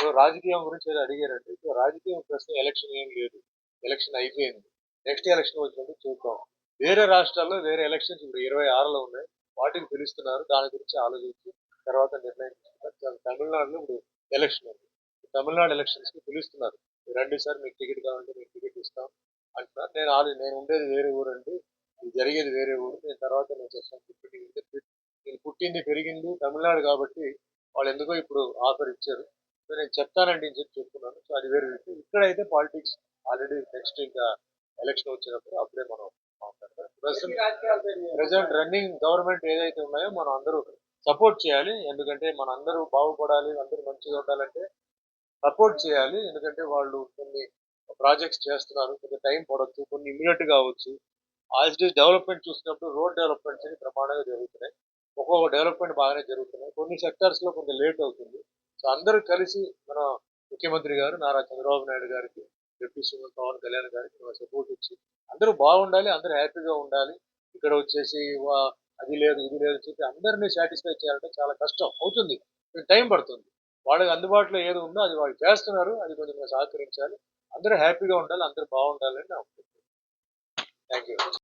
So రాజకీయం గురించి ఏదో అడిగారండి సో రాజకీయం ప్రస్తుతం ఎలక్షన్ ఏం లేదు. ఎలక్షన్ అయిపోయింది. నెక్స్ట్ ఎలక్షన్ వచ్చినప్పుడు చూద్దాం. వేరే రాష్ట్రాల్లో వేరే ఎలక్షన్స్ ఇప్పుడు ఇరవై ఆరులో ఉన్నాయి. వాటిని పిలుస్తున్నారు. దాని గురించి ఆలోచించి తర్వాత నిర్ణయం తీసుకున్నారు తమిళనాడులో ఇప్పుడు ఎలక్షన్ ఉంది. తమిళనాడు ఎలక్షన్స్కి పిలుస్తున్నారు. మీరు రండి సార్ మీకు టికెట్ కావాలంటే మీకు టికెట్ ఇస్తాం అంటున్నారు. నేను ఆల్రెడీ నేను ఉండేది వేరే ఊరు ఇది జరిగేది వేరే ఊరు. నేను తర్వాత నేను చేస్తాను. నేను పుట్టింది పెరిగింది తమిళనాడు కాబట్టి వాళ్ళు ఎందుకో ఇప్పుడు ఆఫర్ ఇచ్చారు. సో నేను చెప్తానండి అని చెప్పి చెప్తున్నాను. సో అది వేరే విషయం. ఇక్కడైతే పాలిటిక్స్ ఆల్రెడీ నెక్స్ట్ ఇంకా ఎలక్షన్ వచ్చినప్పుడు అప్పుడే మనం ప్రజెంట్ రన్నింగ్ గవర్నమెంట్ ఏదైతే ఉన్నాయో మనం అందరూ సపోర్ట్ చేయాలి. ఎందుకంటే మన అందరూ బాగుపడాలి అందరూ మంచిగా ఉండాలంటే సపోర్ట్ చేయాలి. ఎందుకంటే వాళ్ళు కొన్ని ప్రాజెక్ట్స్ చేస్తున్నారు. కొంచెం టైం పడవచ్చు కొన్ని ఇమ్మీడియట్ కావచ్చు. ఆల్రెడీ డెవలప్మెంట్ చూసినప్పుడు రోడ్ డెవలప్మెంట్స్ అని ప్రమాణంగా జరుగుతున్నాయి. ఒక్కొక్క డెవలప్మెంట్ బాగానే జరుగుతున్నాయి. కొన్ని సెక్టర్స్లో లో కొంచెం లేట్ అవుతుంది. సో అందరూ కలిసి మన ముఖ్యమంత్రి గారు నారా చంద్రబాబు నాయుడు గారికి డిప్యూటీ సీఎం పవన్ కళ్యాణ్ గారికి మన సపోర్ట్ ఇచ్చి అందరూ బాగుండాలి అందరూ హ్యాపీగా ఉండాలి. ఇక్కడ వచ్చేసి అది లేదు ఇది లేదు చెప్పి అందరినీ సాటిస్ఫై చేయాలంటే చాలా కష్టం. అవుతుంది. టైం పడుతుంది. వాళ్ళకి అందుబాటులో ఏది ఉందో అది వాళ్ళు చేస్తున్నారు. అది కొంచెం సహకరించాలి. అందరూ హ్యాపీగా ఉండాలి అందరూ బాగుండాలని నా థ్యాంక్ యూ